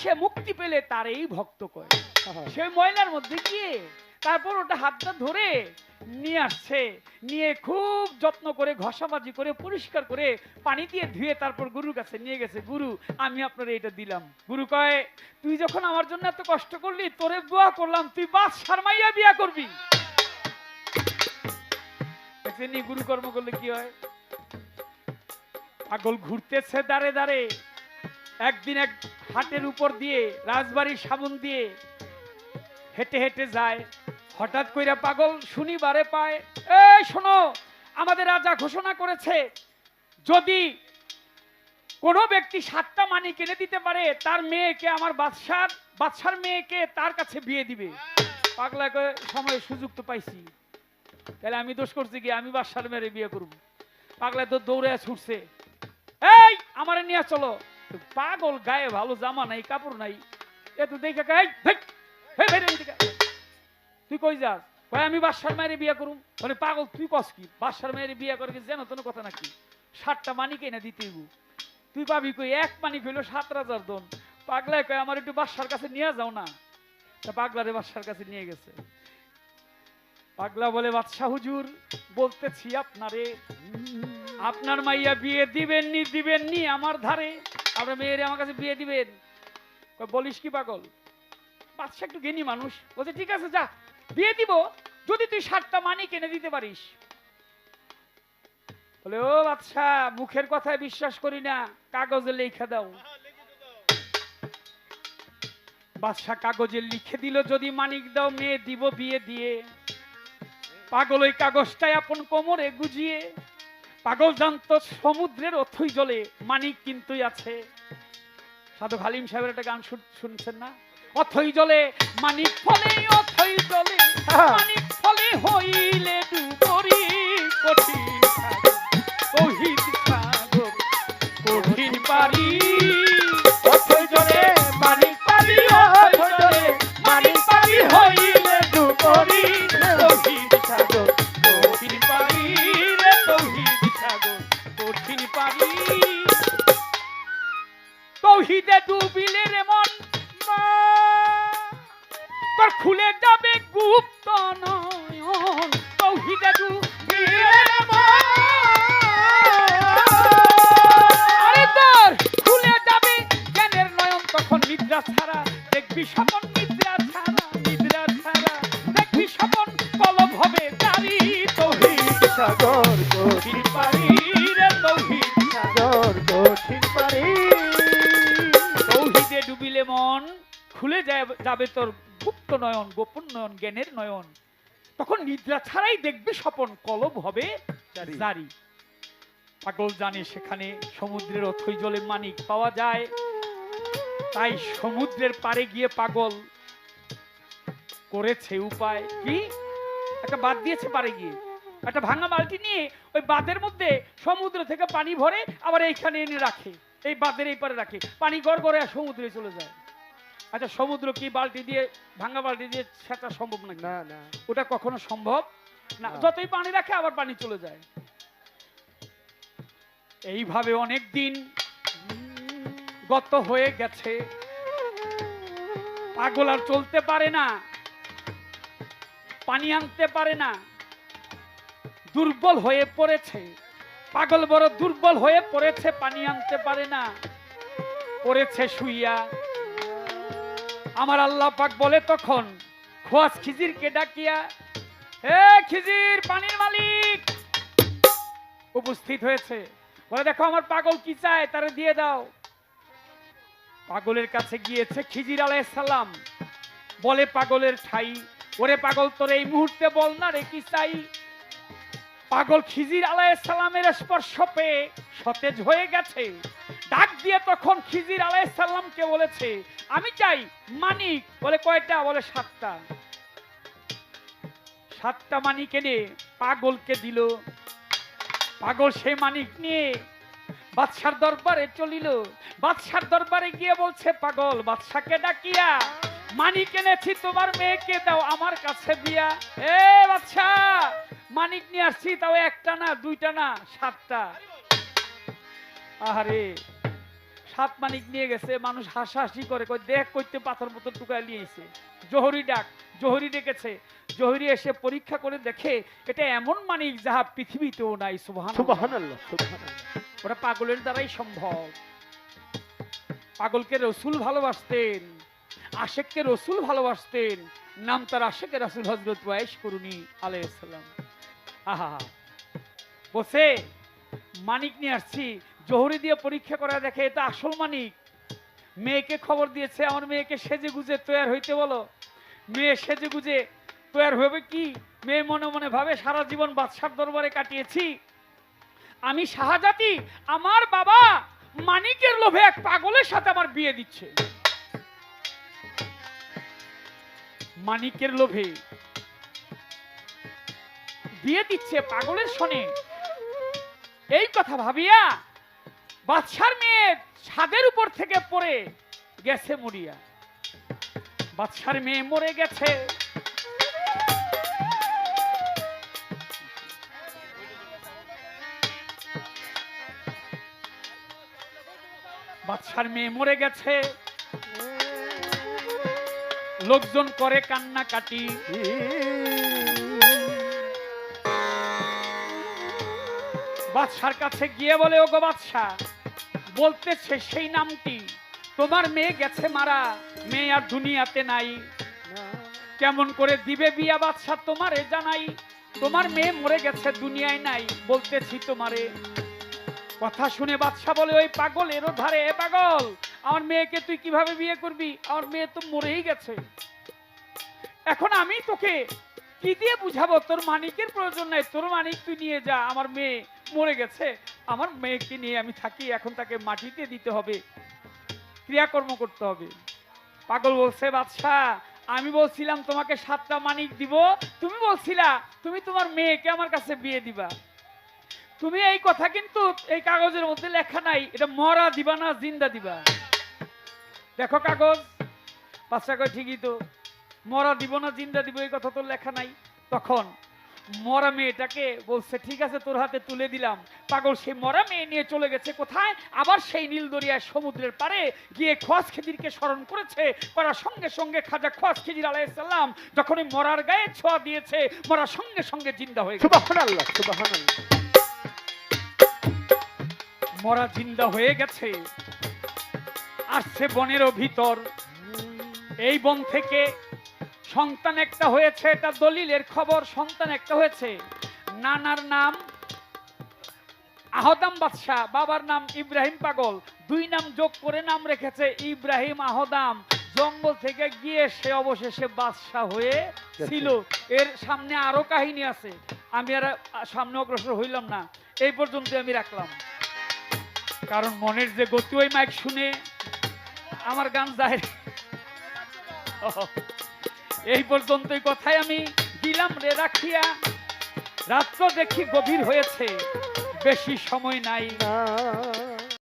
সে মুক্তি পেলে তার এই ভক্ত কয় সে ময়লার মধ্যে গিয়ে তারপর ওটা হাতটা ধরে নিয়ে আসছে। নিয়ে খুব যত্ন করে ঘষাবাজি করে পরিষ্কার করে পানি দিয়ে ধুয়ে তারপর গুরুর কাছে নিয়ে গেছে গুরু আমি আপনার এটা দিলাম। গুরু কয় তুই যখন আমার জন্য এত কষ্ট করলি তোরে দোয়া করলাম তুই বাস সারমাইয়া বিয়া করবি। গুরু কর্ম করলে কি হয়? পাগল ঘুরতেছে দাঁড়ে দাঁড়ে একদিন এক হাটের উপর দিয়ে, রাজবাড়ির সাবুন দিয়ে হেঁটে হেঁটে যায়। হঠাৎ কইরা পাগল শনিবারে পায়, এই শোনো, আমাদের রাজা ঘোষণা করেছে, যদি কোনো ব্যক্তি সাতটা মানি কিনে দিতে পারে, তার মেয়েকে আমার বাদশার বাদশার মেয়েকে তার কাছে বিয়ে দিবে। পাগলা কয়ে সময় সুযোগ তো পাইছি। তাহলে আমি দোষ করছি কি? আমি বাদশার মেয়ের বিয়ে করব। পাগলা তো দৌড়ে ছুটছে, এই, আমার নিয়ে চলো। পাগল গায়ে ভালো জামা নাই, কাপড় নাই। এ তো দেখে। তুই কই যাস? কই আমি বাদশার মায়ের বিয়ে করুম। বলে, পাগল, তুই কস কি? বাদশার মায়ের বিয়ে করে যেন তেন কথা নাকি? সাতটা মানি কেনা দিতে তুই পাবি কই, এক মানি কইলো সাত হাজার দন পাগলায় কয়, আমার একটু বাদশার কাছে নিয়ে যাও না। তা পাগলারে বাদশার কাছে নিয়ে গেছে। পাগলা বলে, বাদশাহ হুজুর, বলতেছি আপনারে, আপনার মাইয়া বিয়ে দিবেন নি দিবেন নি আমার ধারে। আপনার মেয়েরে আমার কাছে বিয়ে দিবেন? বলিস কি পাগল? বাদশা একটু জ্ঞানী মানুষ। বলছে, ঠিক আছে, যা, বিয়ে দিব। যদি তুই সাতটা মানি কিনে দিতে পারিস। বলে, ও বাদশা মুখের কথায় বিশ্বাস করি না। কাগজে লেখা দাও। বাদশা কাগজে লিখে দিল, যদি মানিক দাও, মেয়ে দিব বিয়ে দিয়ে। পাগল ওই কাগজটাই আপন কোমরে গুজিয়ে পাগল জানত সমুদ্রের অথই জলে মানিক কিন্তুই আছে। সাধু হালিম সাহেবের একটা গান শুন- শুনছেন না? অথই জলে মানিক ফলে অথই জলে মানিক ফলে হইলে যাবে তোর গুপ্ত নয়ন গোপন নয়ন জ্ঞানের নয়ন। তখন নিদ্রা ছাড়াই দেখবে স্বপন কলব হবে জারি। পাগল জানে সেখানে সমুদ্রের অথই জলে মানিক পাওয়া যায়। তাই সমুদ্রের পারে গিয়ে পাগল করেছে উপায়। কি? একটা বাদ দিয়েছে পারে গিয়ে। একটা ভাঙা বালতি নিয়ে ওই বাঁধের মধ্যে সমুদ্র থেকে পানি ভরে আবার এইখানে এনে রাখে। এই বাঁধের এই পারে রাখে। পানি গড় গড়ে সমুদ্রে চলে যায়। আচ্ছা সমুদ্র কি বালতি দিয়ে ভাঙা বালতি দিয়ে সেটা সম্ভব নাকি? না না। ওটা কখনো সম্ভব? না না। যতই পানি রাখে আবার পানি চলে যায়। এইভাবে অনেক দিন গত হয়ে গেছে। পাগল আর চলতে পারে না। পানি আনতে পারে না। দুর্বল হয়ে পড়েছে। পাগল বড় দুর্বল হয়ে পড়েছে পানি আনতে পারে না। পড়েছে শুইয়া। আমার আল্লাহ পাক বলে তখন খোয়াস খিজিরকে ডাকিয়া হে খিজির, পানির মালিক! উপস্থিত হয়েছে। বলে, দেখো, আমার পাগল কি চায়? তারে দিয়ে দাও। পাগলের কাছে গিয়েছে খিজির আলাইসাল্লাম বলে, পাগলের ঠাই ওরে পাগল, তোর এই মুহূর্তে বল না রে, কি চাই? পাগল খিজির আলাইসাল্লামের স্পর্শ পেয়ে সতেজ হয়ে গেছে। ডাক দিয়ে তখন খিজির আলাইসাল্লামকে বলেছে, আমি চাই মানিক। বলে কয়টা? বলে সাতটা। সাতটা মানিক এনে পাগলকে দিল। পাগল সেই মানিক নিয়ে বাদশার দরবারে চলিল। বাদশার দরবারে গিয়ে বলছে, পাগল, বাদশাকে ডাকিয়া মানিক এনেছি, তোমার মেয়েকে দাও, আমার কাছে বিয়া এ বাদশা, মানিক নিয়ে আসছি, তাও একটা না, দুইটা না, সাতটা। আহারে সাত মানিক নিয়ে গেছে মানুষ হাসাহাসি করে কই দেখ কইতে পাথর মতো টুকায় নিয়েছে জহরি ডাক জহরি ডেকেছে। জহরি এসে পরীক্ষা করে দেখে এটা এমন মানিক যাহা পৃথিবীতেও নাই সুবহানাল্লাহ। ওটা পাগলের দ্বারাই সম্ভব। পাগলকে রসুল ভালোবাসতেন আশেককে রসুল ভালোবাসতেন নাম তার আশেকের রাসুল হজরত ওয়াইশ করুনি আলাইসাল্লাম আহা বসে মানিক নিয়ে আসছি জহরি দিয়ে পরীক্ষা করা দেখে এটা আসল মানিক। মেয়েকে খবর দিয়েছে, আমার মেয়েকে সেজে গুজে তৈয়ার হইতে বলো। মেয়ে সেজে গুজে তৈয়ার হবে কি? মেয়ে মনে মনে ভাবে, সারা জীবন বাদশার দরবারে কাটিয়েছি। আমি শাহজাতি, আমার বাবা মানিকের লোভে এক পাগলের সাথে আমার বিয়ে দিচ্ছে। মানিকের লোভে বিয়ে দিচ্ছে পাগলের শোনে এই কথা ভাবিয়া বাদশার মেয়ে ছাদের উপর থেকে পড়ে গেছে মরিয়া। বাদশার মেয়ে মরে গেছে। বাদশার মেয়ে মরে গেছে। লোকজন করে কান্না কাটি বাদশার কাছে গিয়ে বলে, ওগো বাদশাহ বলতেছে সেই নামটি। তোমার মেয়ে গেছে মারা, মেয়ে আর দুনিয়াতে নাই। কেমন করে দিবে বিয়া বাদশাহ তোমারে জানাই। তোমার মেয়ে মরে গেছে, দুনিয়ায় নাই, বলতেছি তোমারে। কথা শুনে বাদশাহ বলে, ওই পাগল এরও ধারে, এ পাগল, আমার মেয়েকে তুই কীভাবে বিয়ে করবি? আমার মেয়ে তো মরেই গেছে। এখন আমি তোকে কি দিয়ে বুঝাবো? তোর মানিকের প্রয়োজন নাই, তোর মানিক তুই নিয়ে যা, আমার মেয়ে মরে গেছে। আমার মেয়েকে নিয়ে আমি থাকি, এখন তাকে মাটিতে দিতে হবে, ক্রিয়াকর্ম করতে হবে। পাগল বলছে বাদশাহ আমি বলছিলাম তোমাকে সাতটা মানিক দিব, তুমি বলছিলা, তুমি তোমার মেয়েকে আমার কাছে বিয়ে দিবা। তুমি এই কথা কিন্তু এই কাগজের মধ্যে লেখা নাই, এটা মরা দিবা না, জিন্দা দিবা। দেখো কাগজ বাচ্চা কয়, ঠিকই তো, মরা দিব না, জিন্দা দিব, এই কথা তো লেখা নাই। তখন মরা মেয়েটাকে বলছে ঠিক আছে তোর হাতে তুলে দিলাম। পাগল সেই মরা মেয়ে নিয়ে চলে গেছে কোথায়? আবার সেই নীল দরিয়ায় সমুদ্রের পারে গিয়ে খোয়াজ খেজিরকে স্মরণ করেছে। করার সঙ্গে সঙ্গে খাজা খোয়াজ খেজির আলাইসাল্লাম যখন মরার গায়ে ছোঁয়া দিয়েছে মরার সঙ্গে সঙ্গে জিন্দা হয়ে মরা জিন্দা হয়ে গেছে। আসছে বনেরও ভিতর এই বন থেকে সন্তান একটা হয়েছে এটা দলিলের খবর সন্তান একটা হয়েছে। নানার নাম আহদাম বাদশাহ বাবার নাম ইব্রাহিম পাগল। দুই নাম যোগ করে নাম রেখেছে ইব্রাহিম আহদাম। জঙ্গল থেকে গিয়ে সে অবশেষে বাদশাহ হয়ে ছিল। এর সামনে আরও কাহিনী আছে। আমি আর সামনে অগ্রসর হইলাম না। এই পর্যন্ত আমি রাখলাম। কারণ মনের যে গতি ওই মাইক শুনে আমার গান যায়। এই পর্যন্ত কথায় আমি দিলাম রে রাখিয়া। রাত্র দেখি গভীর হয়েছে, বেশি সময় নাই। না।